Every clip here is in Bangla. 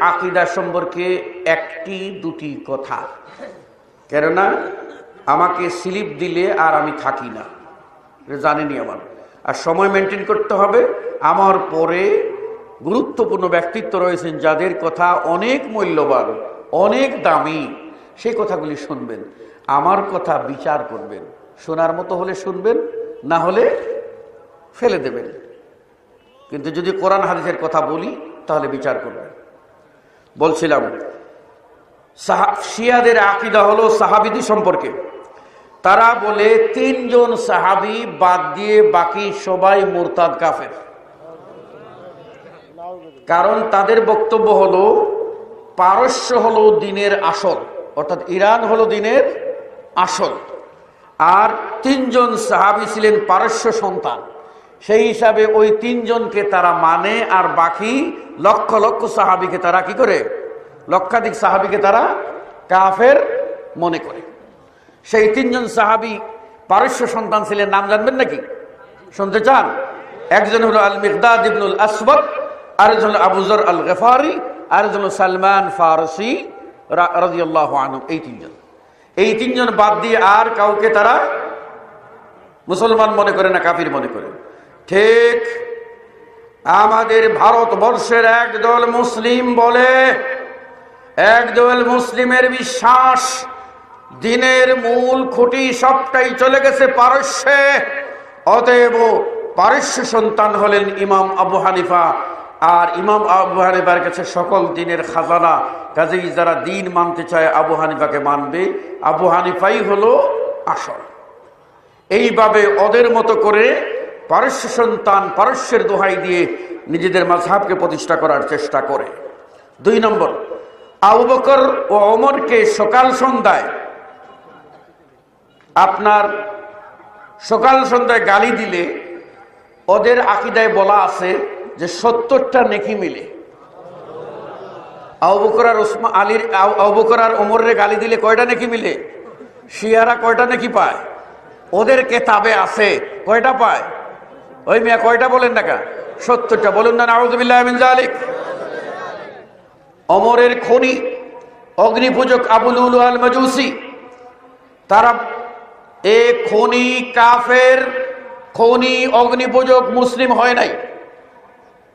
আকিদা সম্পর্কে একটি, দুটি কথা। কেননা, আমাকে স্লিপ দিলে আর আমি থাকি না। জানেনি আমার। আর সময় মেনটেন করতে হবে। আমার পরে গুরুত্বপূর্ণ ব্যক্তিত্ব রয়েছেন, যাদের কথা অনেক মূল্যবান, অনেক দামি সেই কথাগুলি শুনবেন। আমার কথা বিচার করবেন। শোনার মতো হলে শুনবেন, না হলে ফেলে দেবেন। কিন্তু যদি কোরআন হাদিসের কথা বলি, তাহলে বিচার করবেন। বলছিলাম শিয়াদের আকিদা হলো সাহাবিদি সম্পর্কে। তারা বলে, তিনজন সাহাবি বাদ দিয়ে বাকি সবাই মোরতাদ কাফের। কারণ তাদের বক্তব্য হলো, পারস্য হলো দিনের আসল, অর্থাৎ ইরান হলো দিনের আসল। আর তিনজন সাহাবি ছিলেন পারস্য সন্তান। সেই হিসাবে ওই তিনজনকে তারা মানে আর বাকি লক্ষ লক্ষ সাহাবিকে তারা কি করে? লক্ষাধিক সাহাবিকে তারা কাফের মনে করে। সেই তিনজন সাহাবি পারস্য সন্তান ছিলেন, নাম জানবেন নাকি? শুনতে চান? একজন হলো আল মিকদাদ ইবনুল আসবদ আরেকজন হলো আবুজর আল গেফারি আরেকজন হলো সালমান ফারসি রাজিয়াল্লাহ আনু এই তিনজন। এই তিনজন বাদ দিয়ে আর কাউকে তারা মুসলমান মনে করে না, কাফির মনে করে। ঠিক আমাদের ভারতবর্ষের একদল মুসলিম বলে, একদল মুসলিমের বিশ্বাস, দিনের মূল খুঁটি সবটাই চলে গেছে পারস্যে। অতএব পারস্য সন্তান হলেন ইমাম আবু হানিফা, আর ইমাম আবু হানিফার কাছে সকল দিনের খাজানা। কাজেই যারা দিন মানতে চায়, আবু হানিফাকে মানবে। আবু হানিফাই হলো আসল। এইভাবে ওদের মতো করে পারস্য সন্তান পারস্যের দোহাই দিয়ে নিজেদের মাঝহাবকে প্রতিষ্ঠা করার চেষ্টা করে। দুই নম্বর, আবু ও অমরকে সকাল সন্ধ্যায় আপনার সকাল সন্ধ্যায় গালি দিলে ওদের আকিদায় বলা আছে যে সত্তরটা নেকি মিলে। আবুবকর আর ওসমা আলীর আবুবকর আর ওমরের গালি দিলে কয়টা নেকি মিলে? শিয়ারা কয়টা নেকি পায়? ওদের কেতাবে আছে, কয়টা পায়? ওই মিয়া কয়টা বলেন না কা সত্তরটা বলুন না নাউজুবিল্লাহ জালিক অমরের খনি, অগ্নিপূজক আবুল আল মাজুসি, তারা এ খনি কাফের, খনি অগ্নিপূজক মুসলিম হয় নাই।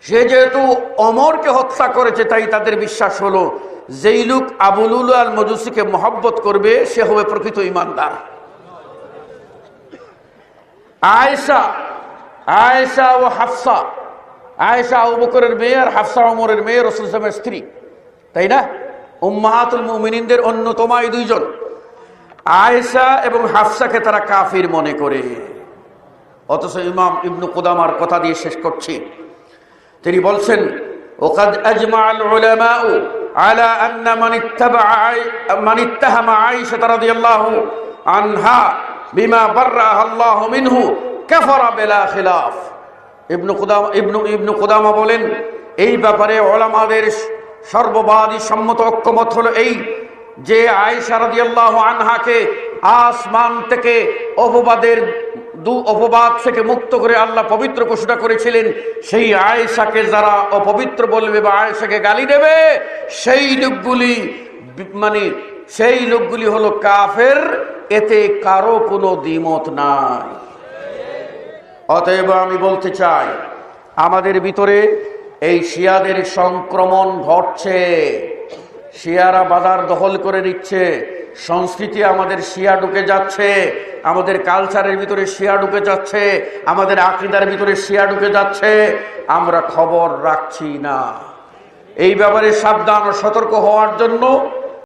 সে যেহেতু অমরকে হত্যা করেছে, তাই তাদের বিশ্বাস হলো, যেই লোক আবুলুল আল মজুসিকে মহব্বত করবে, সে হবে প্রকৃত ইমানদার। আয়েশা আয়েশা ও হাফসা। আয়েশা বকরের মেয়ে আর হাফসা ওমরের মেয়ে রসুল ইসলামের স্ত্রী। তাই না? উম্মাহাতুল মুমিনিনদের অন্যতম এই দুইজন। আয়েশা এবং হাফসাকে তারা কাফির মনে করে। অথচ ইমাম ইবনু কুদামার কথা দিয়ে শেষ করছি। তিনি বলছেন, ওকাদ আজমাল উলামাউ আলা আন্না মান ইত্তাবা মান ইত্তাহামা আয়েশা রাদিয়াল্লাহু আনহা বিমা বাররাহা আল্লাহু মিনহু কাফারা বিলা খিলাফ। ইবনু কুদামা, ইবনু ইবনু কুদামা বলেন, এই ব্যাপারে ওলামাদের সর্ববাদী সম্মত ঐক্যমত হলো এই যে আয়েশা রাদিয়াল্লাহু আনহাকে আসমান থেকে অপবাদের দু অপবাদ থেকে মুক্ত করে আল্লাহ পবিত্র ঘোষণা করেছিলেন, সেই আয়েশাকে যারা অপবিত্র বলবে বা আয়েশাকে গালি দেবে, সেই লোকগুলি মানে সেই লোকগুলি হলো কাফের, এতে কারও কোনো দ্বিমত নাই। অতএব আমি বলতে চাই, আমাদের ভিতরে এই শিয়াদের সংক্রমণ ঘটছে। শিয়ারা বাজার দখল করে নিচ্ছে। সংস্কৃতি আমাদের শিয়া ঢুকে যাচ্ছে। আমাদের কালচারের ভিতরে শিয়া ঢুকে যাচ্ছে। আমাদের আকিদার ভিতরে শিয়া ঢুকে যাচ্ছে। আমরা খবর রাখছি না। এই ব্যাপারে সাবধান ও সতর্ক হওয়ার জন্য